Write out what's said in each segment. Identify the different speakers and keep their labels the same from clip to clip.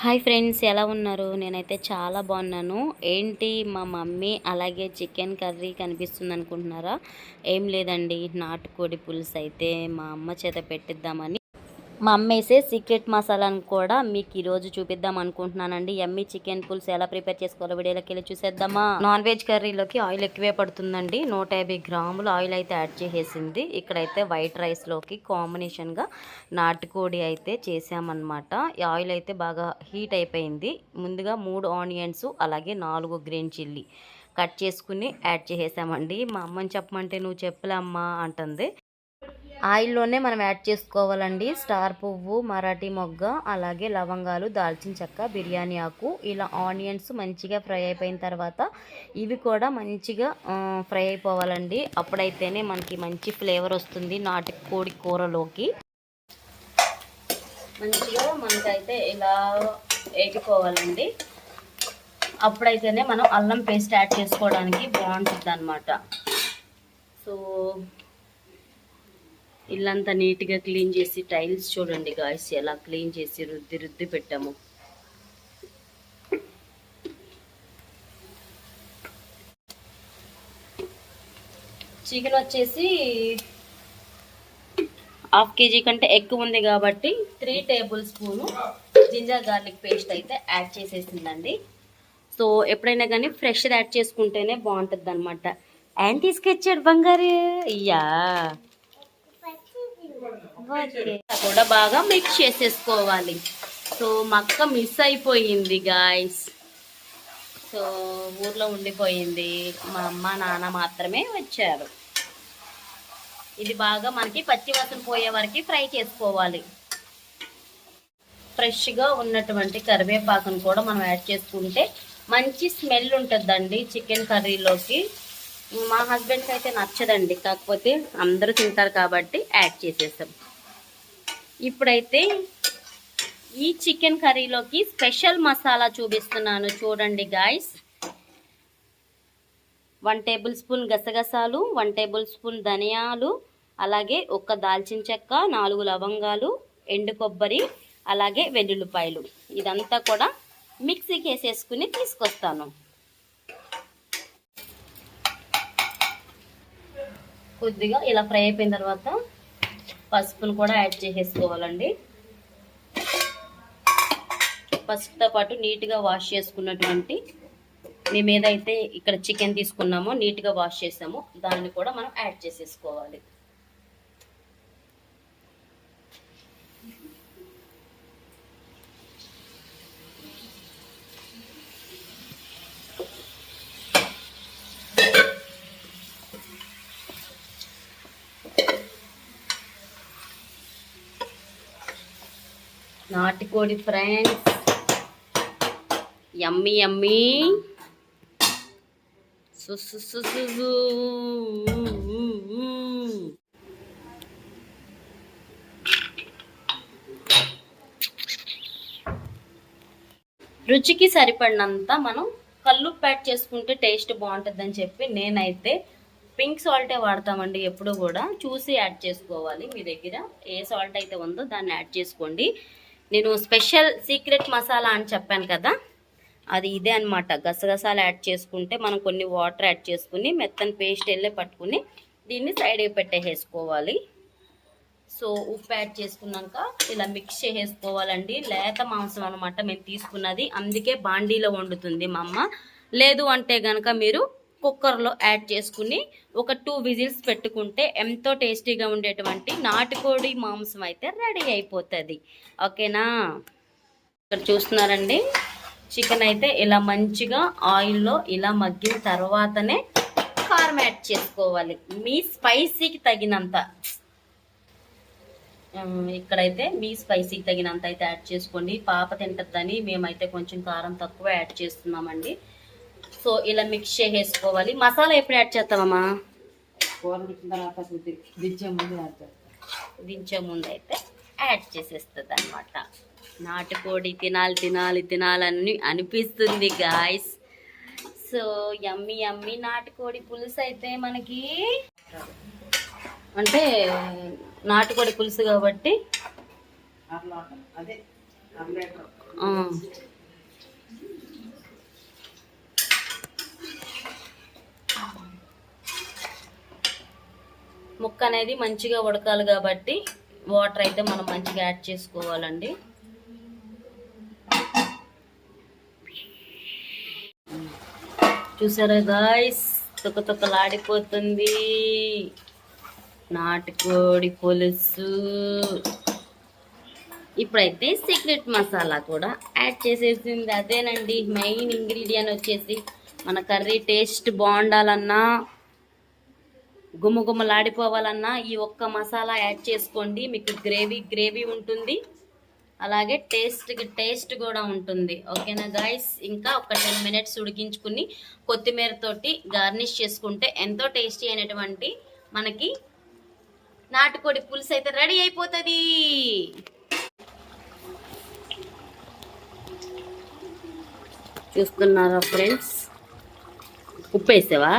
Speaker 1: Hi friends ఎలా ఉన్నారు? నేనైతే చాలా బాగున్నాను. ఏంటి మా మమ్మీ అలాగే చికెన్ కర్రీ కనిపిస్తుంది అనుకుంటున్నారా ఏం లేదండి నాటుకోడి పులుసు అయితే మా అమ్మ చేత పెట్టిద్దామని మా అమ్మ వేసే సీక్రెట్ మసాలాను కూడా మీకు ఈరోజు చూపిద్దాం అనుకుంటున్నానండి. ఎమ్మి చికెన్ పులుసు ఎలా ప్రిపేర్ చేసుకోవాలో వీడియోలోకి వెళ్ళి చూసేద్దామా? నాన్ వెజ్ కర్రీలోకి ఆయిల్ ఎక్కువే పడుతుందండి. నూట యాభై గ్రాములు ఆయిల్ అయితే యాడ్ చేసేసింది. ఇక్కడైతే వైట్ రైస్లోకి కాంబినేషన్గా నాటుకోడి అయితే చేసామన్నమాట. ఈ ఆయిల్ అయితే బాగా హీట్ అయిపోయింది. ముందుగా మూడు ఆనియన్స్ అలాగే నాలుగు గ్రీన్ చిల్లీ కట్ చేసుకుని యాడ్ చేసేసామండి. మా అమ్మని చెప్పమంటే నువ్వు చెప్పలే అంటుంది. ఆయిల్లోనే మనం యాడ్ చేసుకోవాలండి. స్టార్ పువ్వు మరాఠీ మొగ్గ అలాగే లవంగాలు దాల్చిన చెక్క బిర్యానీ ఆకు. ఇలా ఆనియన్స్ మంచిగా ఫ్రై అయిపోయిన తర్వాత ఇవి కూడా మంచిగా ఫ్రై అయిపోవాలండి. అప్పుడైతేనే మనకి మంచి ఫ్లేవర్ వస్తుంది నాటి కోడి కూరలోకి. మంచిగా మనకైతే ఇలా వేగిపోవాలండి అప్పుడైతేనే మనం అల్లం పేస్ట్ యాడ్ చేసుకోవడానికి బాగుంటుంది అనమాట సో ఇల్లంతా నీట్గా క్లీన్ చేసి టైల్స్ చూడండి గాయస్ ఎలా క్లీన్ చేసి రుద్ది రుద్ది పెట్టాము. చికెన్ వచ్చేసి హాఫ్ కేజీ కంటే ఎక్కువ ఉంది కాబట్టి three tablespoon ginger garlic paste అయితే యాడ్ చేసేసిందండి. సో ఎప్పుడైనా కానీ ఫ్రెష్ యాడ్ చేసుకుంటేనే బాగుంటుంది అనమాట అండ్ తీసుకొచ్చాడు బంగారు ఇయ్యా కూడా బాగా మిక్స్ చేసేసుకోవాలి. సో మక్క మిస్ అయిపోయింది గాయస్ సో ఊర్లో ఉండిపోయింది. మా అమ్మ నాన్న మాత్రమే వచ్చారు. ఇది బాగా మనకి పచ్చి పోయే వరకు ఫ్రై చేసుకోవాలి. ఫ్రెష్గా ఉన్నటువంటి కరివేపాకును కూడా మనం యాడ్ చేసుకుంటే మంచి స్మెల్ ఉంటుందండి చికెన్ కర్రీలోకి. మా హస్బెండ్కి అయితే నచ్చదండి. కాకపోతే అందరూ తింటారు కాబట్టి యాడ్ చేసేసాం ఇప్పుడైతే ఈ చికెన్ కర్రీలోకి స్పెషల్ మసాలా చూపిస్తున్నాను. చూడండి గాయస్ వన్ టేబుల్ స్పూన్ గసగసాలు వన్ టేబుల్ స్పూన్ ధనియాలు అలాగే ఒక దాల్చిన చెక్క నాలుగు లవంగాలు ఎండు కొబ్బరి అలాగే వెల్లుల్లిపాయలు. ఇదంతా కూడా మిక్సీకి వేసేసుకుని తీసుకొస్తాను. కొద్దిగా ఇలా ఫ్రై అయిపోయిన తర్వాత పసుపును కూడా యాడ్ చేసేసుకోవాలండి. పసుపుతో పాటు నీట్గా వాష్ చేసుకున్నటువంటి మేము ఏదైతే ఇక్కడ చికెన్ తీసుకున్నామో నీట్గా వాష్ చేసామో. దాన్ని కూడా మనం యాడ్ చేసేసుకోవాలి. నాటుకోడి ఫ్రెండ్స్. ఎమ్మి యమ్మి. సు. రుచికి సరిపడినంత మనం కళ్ళు ప్యాక్ చేసుకుంటే టేస్ట్ బాగుంటుందని చెప్పి నేనైతే పింక్ సాల్టే వాడతామండి ఎప్పుడు కూడా. చూసి యాడ్ చేసుకోవాలి. మీ దగ్గర ఏ సాల్ట్ అయితే ఉందో దాన్ని యాడ్ చేసుకోండి. నేను స్పెషల్ సీక్రెట్ మసాలా అని చెప్పాను కదా అది ఇదే అనమాట గసగసాలు యాడ్ చేసుకుంటే మనం కొన్ని వాటర్ యాడ్ చేసుకుని మెత్తని పేస్ట్ వెళ్ళే పట్టుకుని దీన్ని సైడ్ పెట్టేసుకోవాలి సో ఉప్పు యాడ్ చేసుకున్నాక ఇలా మిక్స్ చేసేసుకోవాలండి. లేత మాంసం అనమాట మేము తీసుకున్నది. అందుకే బాండీలో వండుతుంది మా అమ్మ. లేదు అంటే కనుక మీరు కుక్కర్లో యాడ్ చేసుకుని ఒక టూ విజిల్స్ పెట్టుకుంటే ఎంతో టేస్టీగా ఉండేటువంటి నాటుకోడి మాంసం అయితే రెడీ అయిపోతుంది. ఓకేనా? ఇక్కడ చూస్తున్నారండి. చికెన్ అయితే ఇలా మంచిగా ఆయిల్లో ఇలా మగ్గిన తర్వాతనే కారం యాడ్ చేసుకోవాలి. మీ స్పైసీకి తగినంత. ఇక్కడైతే మీ స్పైసీకి తగినంత అయితే యాడ్ చేసుకోండి. పాప తింటుందని మేమైతే కొంచెం కారం తక్కువ యాడ్ చేస్తున్నామండి. సో ఇలా మిక్స్ చేసేసుకోవాలి. మసాలా ఎప్పుడు యాడ్ చేస్తామమ్మా
Speaker 2: కూర పెట్టిన తర్వాత కొద్ది- దించే ముందు వేస్తారు.
Speaker 1: దించే ముందు అయితే యాడ్ చేసేస్తుంది అనమాట నాటుకోడి తినాలి తినాలి తినాలని అనిపిస్తుంది గాయస్ సో యమ్మి యమ్మి నాటుకోడి పులుసు అయితే మనకి అంటే నాటుకోడి పులుసు కాబట్టి.
Speaker 2: అదే.
Speaker 1: ముక్క అనేది మంచిగా ఉడకాలి కాబట్టి వాటర్ అయితే మనం మంచిగా యాడ్ చేసుకోవాలండి. చూసారా గాయస్? తొక్క తొక్కలాడిపోతుంది. నాటుకోడి పులుసు. ఇప్పుడైతే సీక్రెట్ మసాలా కూడా యాడ్ చేసేసింది. అదేనండి మెయిన్ ఇంగ్రీడియంట్ వచ్చేసి మన కర్రీ టేస్ట్ బాగుండాలన్నా గుమ్మగుమ్మలాడిపోవాలన్నా ఈ ఒక్క మసాలా యాడ్ చేసుకోండి. మీకు గ్రేవీ గ్రేవీ ఉంటుంది. అలాగే టేస్ట్ టేస్ట్ కూడా ఉంటుంది. ఓకేనా గాయస్ ఇంకా ఒక టెన్ మినిట్స్ ఉడికించుకుని కొత్తిమీర తోటి గార్నిష్ చేసుకుంటే ఎంతో టేస్టీ అయినటువంటి మనకి నాటుకోడి పులుసు అయితే రెడీ అయిపోతుంది. చూస్తున్నారా ఫ్రెండ్స్ ఉప్పు వేసావా?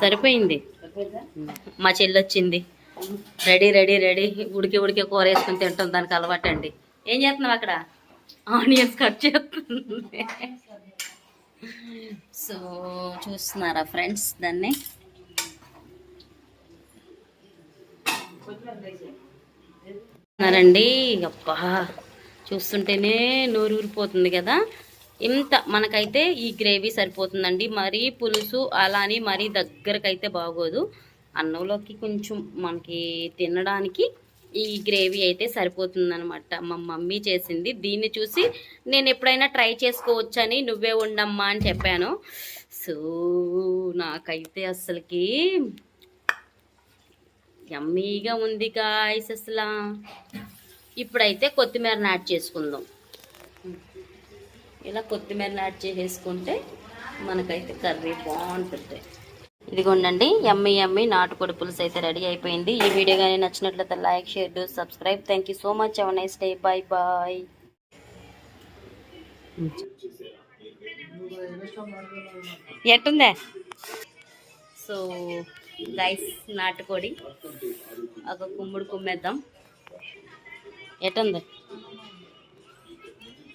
Speaker 1: సరిపోయిందా? మా చెల్లి వచ్చింది. Ready ready ready. ఉడికి ఉడికి కూర వేసుకుని తింటాం. దానికి అలవాటు అండి ఏం చేస్తున్నావు అక్కడ? ఆనియన్స్ కట్ చేస్తుంది. సో చూస్తున్నారా ఫ్రెండ్స్ దాన్ని? చూస్తున్నారండి. అబ్బా చూస్తుంటేనే నోరు ఊరిపోతుంది కదా. ఇంత మనకైతే ఈ గ్రేవీ సరిపోతుందండి. మరీ పులుసు అలా అని మరీ దగ్గరకైతే బాగోదు. అన్నంలోకి కొంచెం మనకి తినడానికి ఈ గ్రేవీ అయితే సరిపోతుందనమాట మా మమ్మీ చేసింది. దీన్ని చూసి నేను ఎప్పుడైనా ట్రై చేసుకోవచ్చని నువ్వే ఉండమ్మా అని చెప్పాను. సో నాకైతే అసలుకి యమ్మీగా ఉంది గాయస్ అసలు. ఇప్పుడైతే కొత్తిమీరని యాడ్ చేసుకుందాం. ఇలా కొత్తిమీరని యాడ్ చేసేసుకుంటే మనకైతే కర్రీ బాగుంటుంది. ఇదిగోండి ఎమ్మి ఎమ్మి నాటుకోడి పులుసు అయితే రెడీ అయిపోయింది. ఈ వీడియో కానీ నచ్చినట్లయితే like share do subscribe. Thank you so much have a nice day bye bye ఎట్టుందే? So guys నాటుకోడి. ఒక కుమ్ముడు కుమ్మేద్దాం. ఎట్టుంది?